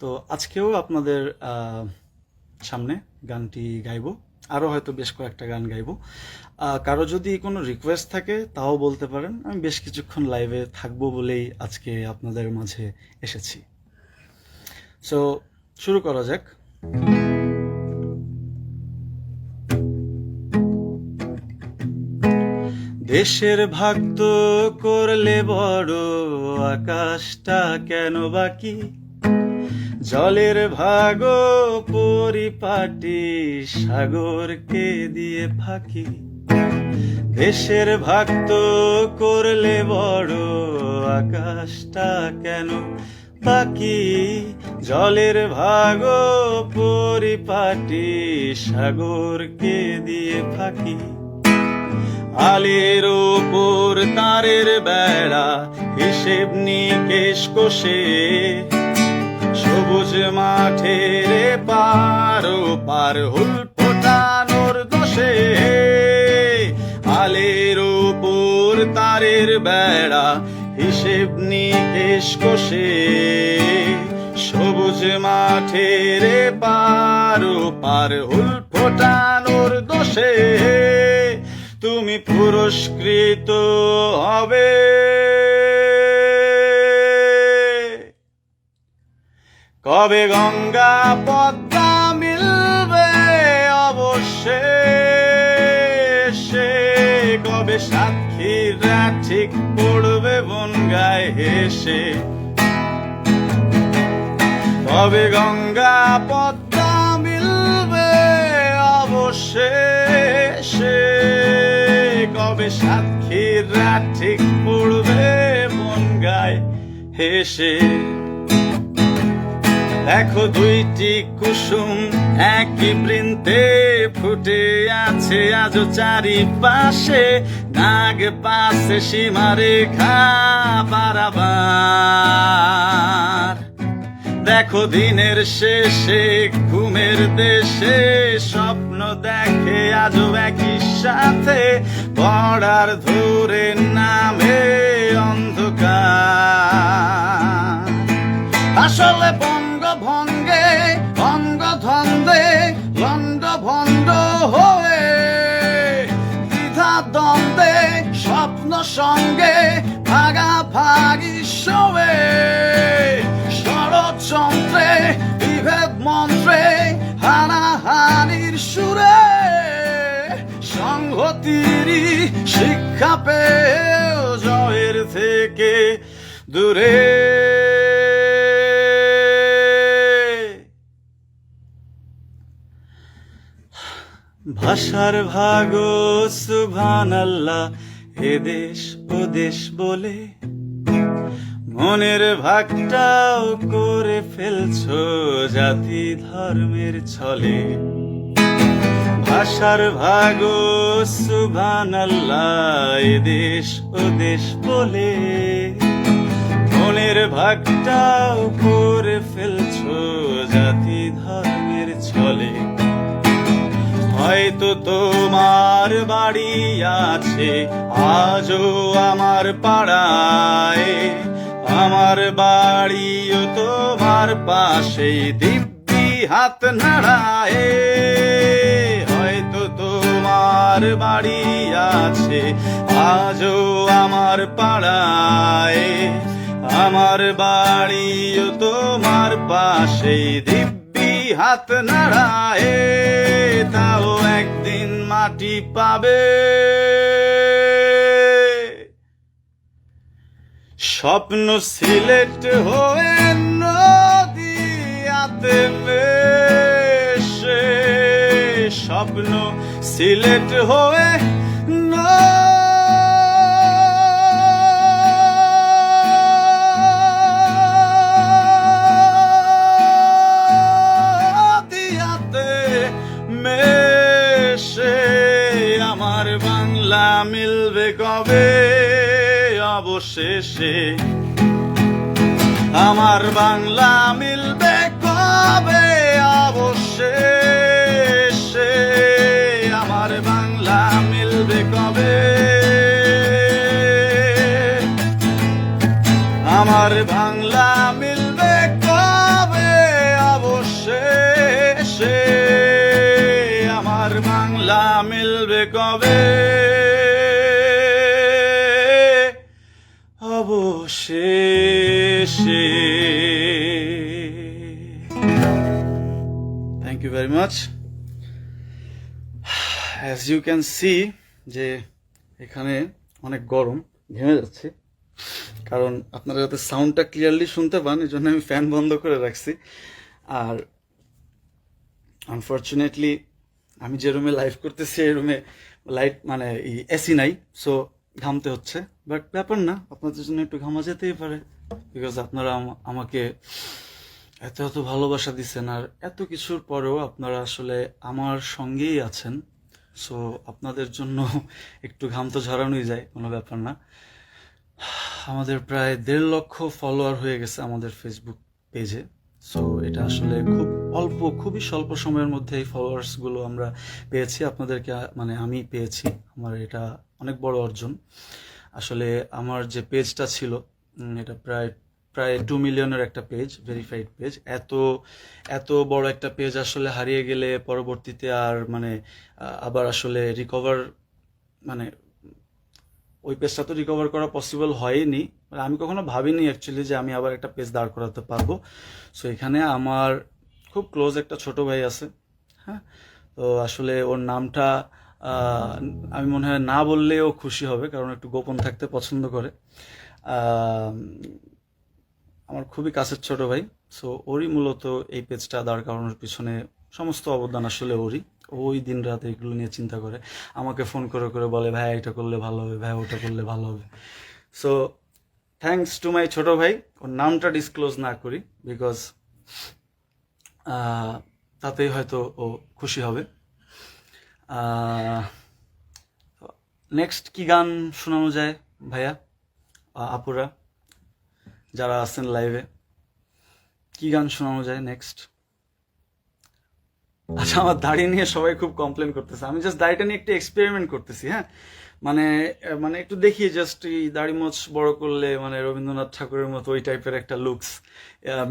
তো আজকেও আপনাদের সামনে গানটি গাইব। আরও হয়তো বেশ কয়েকটা গান গাইবো। কারও যদি কোনো রিকোয়েস্ট থাকে, তাও বলতে পারেন। আমি বেশ কিছুক্ষণ লাইভে থাকব বলেই আজকে আপনাদের মাঝে এসেছি। সো শুরু করা যাক। দেশের ভক্ত করলে বড় আকাশটা কেন বাকি জলের ভাগ পরিপাটি সাগরকে দিয়ে ফাঁকি। দেশের ভক্ত করলে বড় আকাশটা কেন? বাকি জলের ভাগ পরিপাটি সাগরকে দিয়ে ফাঁকি। আলের ওপর তারের বেড়া হিসেব নিকেশ কষে। সবুজ মাঠের পার পার হুল ফোটানোর দোষে। আলের ওপর তারের বেড়া হিসেব নিকেশ কষে। সবুজ মাঠের পার পার হুল ফোটানোর দোষে। তুমি পুরস্কৃত হবে। কবে গঙ্গা পদ্মা মিলবে অবশেষে? কবে সাক্ষীরা ঠিক পড়বে বন গায়ে হেসে? কবে গঙ্গা পদ্মা মিলবে অবশেষে? কবে সাক্ষীরা ঠিক পড়বে বন গায়ে হেসে? দেখো দুইটি কুসুম, একই বৃন্তে ফুটে আছে আজও চারিপাশে। নাগ পাশে সীমারেখা বারাবার। দেখো দিনের শেষে, ঘুমের দেশে, স্বপ্ন দেখে আজও একই সাথে। পড়ার ধরে নামে অন্ধকার। আসলে বিভেদ মন্ত্রে সুরে শিক্ষা থেকে দূরে। ভাষার ভাগ সুভান আল্লাহ এ দেশ ও দেশ বলে মনের ভাগটাও করে ফেলছো জাতি ধর্মের ছলে। ভাষার ভাগ সুভান দেশ ও দেশ বলে। মনের ভাগটাও করে ফেলছো জাতি ধর্মের ছলে। হয়তো তোমার বাড়ি আছে, আজও আমার পাড়ায়। বাড়িও তোমার পাশে দিব্যি হাত নাড়ায়। হয়তো তোমার বাড়ি আছে, আজও আমার পাড়ায়। আমার বাড়িও তোমার পাশে দিব্যি হাত নাড়ায়, তাও একদিন মাটি পাবে। স্বপ্ন সিলেট হয়ে নদিয়াতে মেশে স্বপ্ন সিলেট হয়ে আমার বাংলা মিলবে কবে? শেষে আমার বাংলা মিলবে কবে? সে আমার বাংলা মিলবে কবে? আমার বাংলা মিলবে কবে? সে আমার বাংলা মিলবে কবে? Very much as you can see যে এখানে অনেক গরম, ঘেমে যাচ্ছে। কারণ আপনারা যাতে সাউন্ডটা ক্লিয়ারলি শুনতে পান এই জন্য আমি ফ্যান বন্ধ করে রাখছি। আর আনফর্চুনেটলি আমি যে রুমে লাইভ করতেছি, এই রুমে লাইট মানে এসি নাই সো ঘামতে হচ্ছে। বাট ব্যাপার না, আপনাদের জন্য একটু ঘামা যেতেই পারে। বিকজ আপনারা আমাকে এত এত ভালোবাসা দিচ্ছেন আর এত কিছুর পরেও আপনারা আসলে আমার সঙ্গেই আছেন। সো আপনাদের জন্য একটু ঘাম তো ঝরানোই যায়, কোনো ব্যাপার না। আমাদের প্রায় দেড় লক্ষ ফলোয়ার হয়ে গেছে আমাদের ফেসবুক পেজে সো এটা আসলে খুব অল্প, খুবই স্বল্প সময়ের মধ্যে এই ফলোয়ার্সগুলো আমরা পেয়েছি, আপনাদেরকে মানে আমি পেয়েছি। আমার এটা অনেক বড় অর্জন। আসলে আমার যে পেজটা ছিল এটা প্রায় প্রায় টু মিলিয়নের একটা পেজ ভেরিফাইড পেজ এত এত বড় একটা পেজ আসলে হারিয়ে গেলে পরবর্তীতে আর মানে আবার আসলে রিকভার মানে ওই পেজটা তো রিকভার করা পসিবল হয়নি। মানে আমি কখনো ভাবিনি অ্যাকচুয়ালি যে আমি আবার একটা পেজ দাঁড় করাতে পারব। সো এখানে আমার খুব ক্লোজ একটা ছোট ভাই আছে হ্যাঁ? তো আসলে ওর নামটা আমি মনে হয় না বললেও খুশি হবে, কারণ একটু গোপন থাকতে পছন্দ করে। আমার খুবই কাছের ছোট ভাই। সো ওরই মূলত এই পেজটা দাঁড় করানোর পিছনে সমস্ত অবদান আসলে ওরই। ওই দিন রাত এগুলো নিয়ে চিন্তা করে, আমাকে ফোন করে করে বলে ভাই এটা করলে ভালো হবে ভাই ওটা করলে ভালো হবে। সো থ্যাঙ্কস টু মাই ছোট ভাই, ওর নামটা ডিসক্লোজ না করি বিকজ তাতেই হয়তো ও খুশি হবে। নেক্সট কি গান শোনানো যায় ভাইয়া আপুরা? যারা আছেন লাইভে, কি গান শোনানো যায় নেক্সট আচ্ছা আমার দাড়ি নিয়ে সবাই খুব কমপ্লেন করতেছে। আমি জাস্ট দাড়িটা নিয়ে একটু এক্সপেরিমেন্ট করতেছি হ্যাঁ? মানে মানে একটু দেখি জাস্ট এই দাড়ি মোচ বড় করলে মানে রবীন্দ্রনাথ ঠাকুরের মতো ওই টাইপের একটা লুকস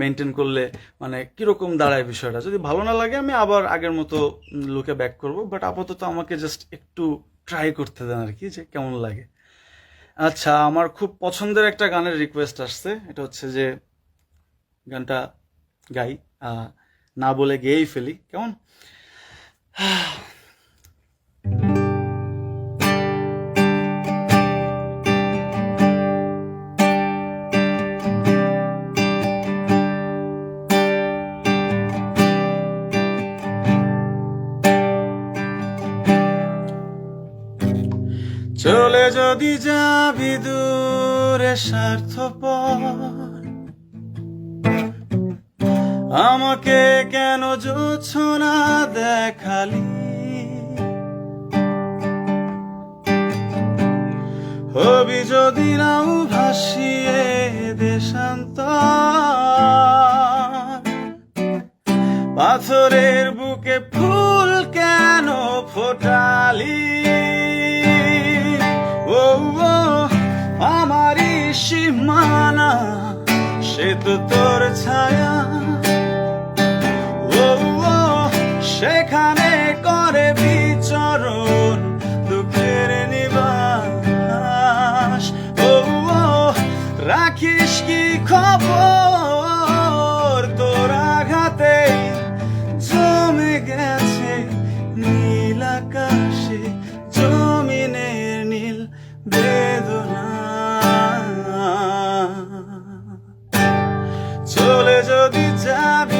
মেনটেন করলে মানে কীরকম দাঁড়ায় বিষয়টা? যদি ভালো না লাগে, আমি আবার আগের মতো লুকে ব্যাক করব বাট আপাতত আমাকে জাস্ট একটু ট্রাই করতে দেন আর কি, যে কেমন লাগে। আচ্ছা আমার খুব পছন্দের একটা গানের রিকোয়েস্ট আসছে। এটা হচ্ছে যে গানটা গাই না বলে গেয়েই ফেলি। কেমন? চলে যদি যাবি দূরে স্বার্থপর, আমাকে কেন না দেখালি? হবি যদি নাও ভাসিয়ে দেশান্ত পাথরের বুকে ফুল কেন ফোটালি? সীমানা সে তো তোর ছায়া। যদি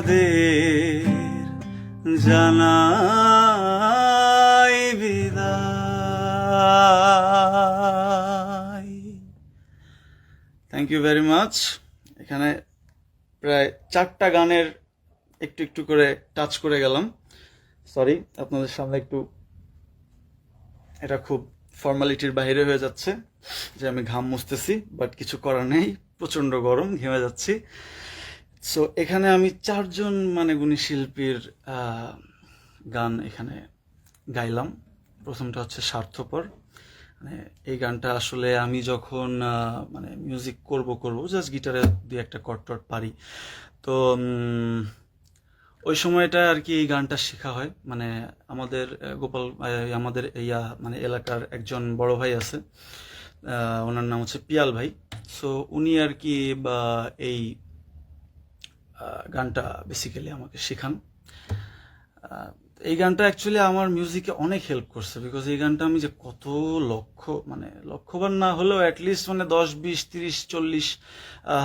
তোমাদের জানাই বিদায়। থ্যাংক ইউ ভেরি মাচ এখানে প্রায় চারটা গানের একটু একটু করে টাচ করে গেলাম। সরি আপনাদের সামনে একটু এটা খুব ফর্মালিটির বাইরে হয়ে যাচ্ছে যে আমি ঘাম মুছতেছি বাট কিছু করার নেই প্রচণ্ড গরম, ঘেমে যাচ্ছি। সো এখানে আমি চারজন মানে গুণী শিল্পীর গান এখানে গাইলাম। প্রথমটা হচ্ছে স্বার্থপর। মানে এই গানটা আসলে আমি যখন মানে মিউজিক করব করব জাস্ট গিটারে দুই একটা কট টট পারি। তো ওই সময়টা আর কি এই গানটা শেখা হয়। মানে আমাদের গোপাল আমাদের ইয়া মানে এলাকার একজন বড় ভাই আছে। ওনার নাম হচ্ছে পিয়াল ভাই। সো উনি আর কি, বা, এই গানটা বেসিক্যালি আমাকে শেখান। এই গানটা অ্যাকচুয়ালি আমার মিউজিকে অনেক হেল্প করছে বিকজ এই গানটা আমি যে কত লক্ষ মানে লক্ষবার না হলেও অ্যাটলিস্ট মানে দশ, বিশ, তিরিশ, চল্লিশ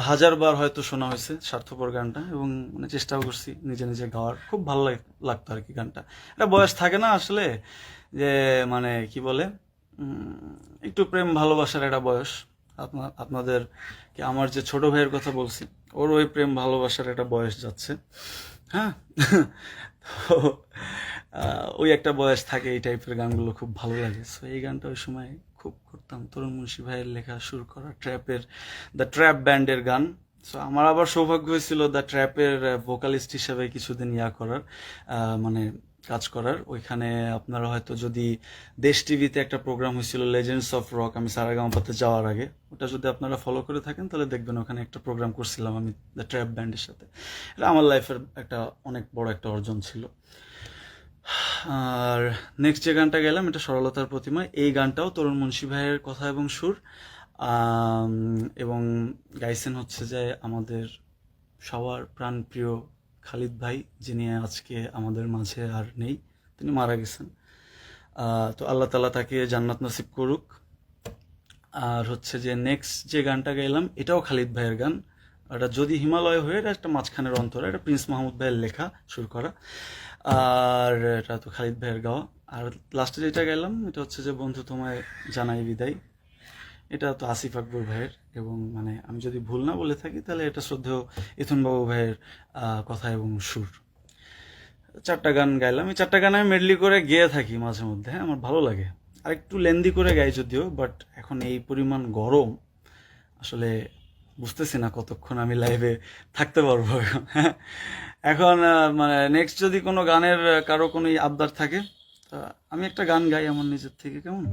হাজার বার হয়তো শোনা হয়েছে স্বার্থপর গানটা এবং মানে চেষ্টাও করছি নিজে নিজে গাওয়ার। খুব ভালো লাগতো আর কি গানটা। এটা বয়স থাকে না আসলে যে মানে কি বলে একটু প্রেম ভালোবাসার একটা বয়স। আপনার আপনাদের কি আমার যে ছোট ভাইয়ের কথা বলছি, ওর ওই প্রেম ভালোবাসার একটা বয়স যাচ্ছে। হ্যাঁ? তো ওই একটা বয়স থাকে, এই টাইপের গানগুলো খুব ভালো লাগে। সো এই গানটা ওই সময় খুব করতাম। তরুণ মুন্সি ভাইয়ের লেখা সুর করা ট্র্যাপের দ্য ট্র্যাপ ব্যান্ডের গান। সো আমার আবার সৌভাগ্য হয়েছিল দ্য ট্র্যাপের ভোকালিস্ট হিসেবে কিছুদিন ইয়া করার মানে কাজ করার। ওইখানে আপনারা হয়তো যদি দেশ টিভিতে একটা প্রোগ্রাম হয়েছিল লেজেন্ডস অফ রক আমি সারাগামাপাতে যাওয়ার আগে, ওটা যদি আপনারা ফলো করে থাকেন, তাহলে দেখবেন ওখানে একটা প্রোগ্রাম করছিলাম আমি দ্য ট্র্যাপ ব্যান্ডের সাথে। এটা আমার লাইফের একটা অনেক বড় একটা অর্জন ছিল। আর নেক্সট যে গানটা গেলাম, এটা সরলতার প্রতিমা। এই গানটাও তরুণ মুন্সি ভাইয়ের কথা এবং সুর। এবং গাইছেন হচ্ছে যে আমাদের সবার প্রাণপ্রিয় খালিদ ভাই, যিনি আজকে আমাদের মাঝে আর নেই, তিনি মারা গেছেন। তো আল্লাহ তালা তাকে জান্নাত নসিব করুক। আর হচ্ছে যে নেক্সট যে গানটা গাইলাম, এটাও খালিদ ভাইয়ের গান। এটা যদি হিমালয় হয়ে, এটা একটা মাঝখানের অন্তরা, এটা প্রিন্স মাহমুদ ভাইয়ের লেখা, শুরু করা। আর এটা তো খালিদ ভাইয়ের গাওয়া। আর লাস্টে যেটা গেলাম এটা হচ্ছে যে বন্ধু তোমায় জানাই বিদায়। এটা তো আসিফ আকবর ভাইয়ের। এবং মানে আমি যদি ভুল না বলে থাকি, তাহলে এটা শ্রদ্ধেয় ইথুন বাবু ভাইয়ের কথা এবং সুর। চারটা গান গাইলাম। এই চারটা গান আমি মেডলি করে গেয়ে থাকি মাঝে মধ্যে হ্যাঁ আমার ভালো লাগে। আর একটু লেন্দি করে গাই যদিও, বাট এখন এই পরিমাণ গরম, আসলে বুঝতেছি না কতক্ষণ আমি লাইভে থাকতে পারব। হ্যাঁ এখন মানে নেক্সট যদি কোনো গানের কারও কোনো আবদার থাকে তা আমি একটা গান গাই আমার নিজের থেকে, কেমন?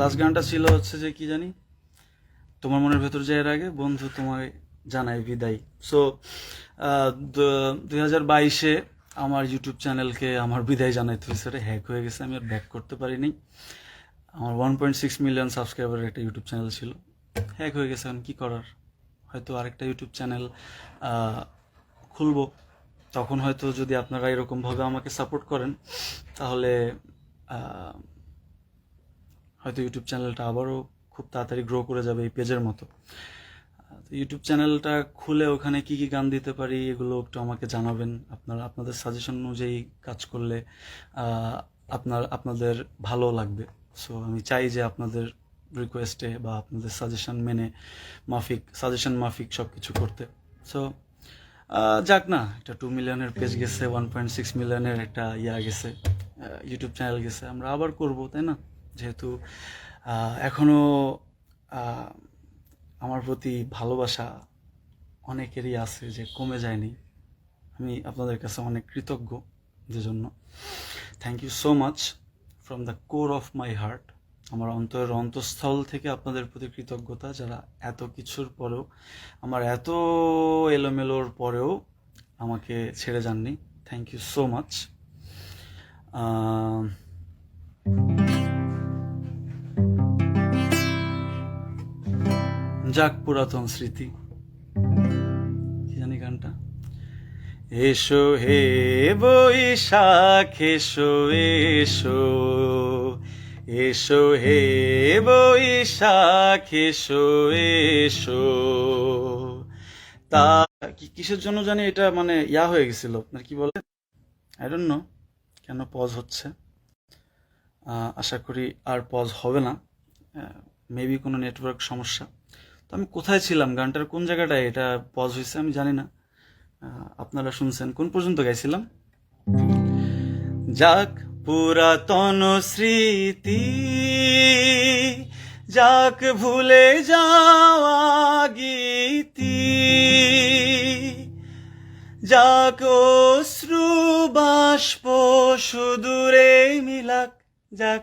লাস্ট গানটা ছিল হচ্ছে যে কি জানি? তোমার মনের ভেতর যাওয়ার আগে, বন্ধু তোমায় জানাই বিদায়। সো দুই হাজার বাইশে আমার ইউটিউব চ্যানেলকে আমার বিদায় জানাইতে হয়েছে। এটা হ্যাক হয়ে গেছে, আমি আর ব্যাক করতে পারিনি। আমার ওয়ান পয়েন্ট সিক্স মিলিয়ন সাবস্ক্রাইবারের একটা ইউটিউব চ্যানেল ছিল। হ্যাক হয়ে গেছে এখন, কী করার? হয়তো আরেকটা ইউটিউব চ্যানেল খুলবো। তখন হয়তো যদি আপনারা এরকমভাবে আমাকে সাপোর্ট করেন, তাহলে হয়তো ইউটিউব চ্যানেলটা আবারও খুব তাড়াতাড়ি গ্রো করে যাবে এই পেজের মতো। ইউটিউব চ্যানেলটা খুলে ওখানে কি কি গান দিতে পারি এগুলো একটু আমাকে জানাবেন। আপনারা, আপনাদের সাজেশন অনুযায়ী কাজ করলে আপনার, আপনাদের ভালো লাগবে। সো আমি চাই যে আপনাদের রিকোয়েস্টে বা আপনাদের সাজেশন মেনে মাফিক সাজেশন মাফিক সব কিছু করতে সো যাক না একটা টু মিলিয়নের পেজ গেছে ওয়ান পয়েন্ট সিক্স মিলিয়নের একটা ইয়া গেছে ইউটিউব চ্যানেল গেছে। আমরা আবার করব, তাই না? যেহেতু আহ, এখনও আমার প্রতি ভালোবাসা অনেকেরই আছে যে কমে যায়নি। আমি আপনাদের কাছে অনেক কৃতজ্ঞ যে জন্য thank you so much from the core of my heart আমার অন্তরের অন্তঃস্থল থেকে আপনাদের প্রতি কৃতজ্ঞতা। যারা এত কিছুর পরেও আমার এত এলোমেলোর পরেও আমাকে ছেড়ে যাননি। থ্যাংক ইউ সো মাচ যাক পুরাতন স্মৃতি। জানি গানটা? এসো হে বৈশাখ, এসো এসো। এসো হে বৈশাখ, এসো এসো। তা কিসের জন্য জানি এটা মানে ইয়া হয়ে গেছিল? আপনার কি বলে? আই ডোন্ট নো কেন পজ হচ্ছে। আশা করি আর পজ হবে না। মেবি কোনো নেটওয়ার্ক সমস্যা। তো আমি কোথায় ছিলাম? গানটার কোন জায়গাটায়? এটা পজ হয়েছে, আমি জানি না। আপনারা শুনছেন, কোন পর্যন্ত গাইছিলাম? যাক পুরাতন স্মৃতি, যাক ভুলে যাওয়া গীতি, যাক অশ্রু বাষ্প সুদূরে মিলাক, যাক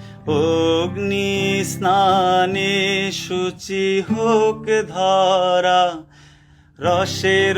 অগ্নি স্নানে শুচি হোক ধরা রসের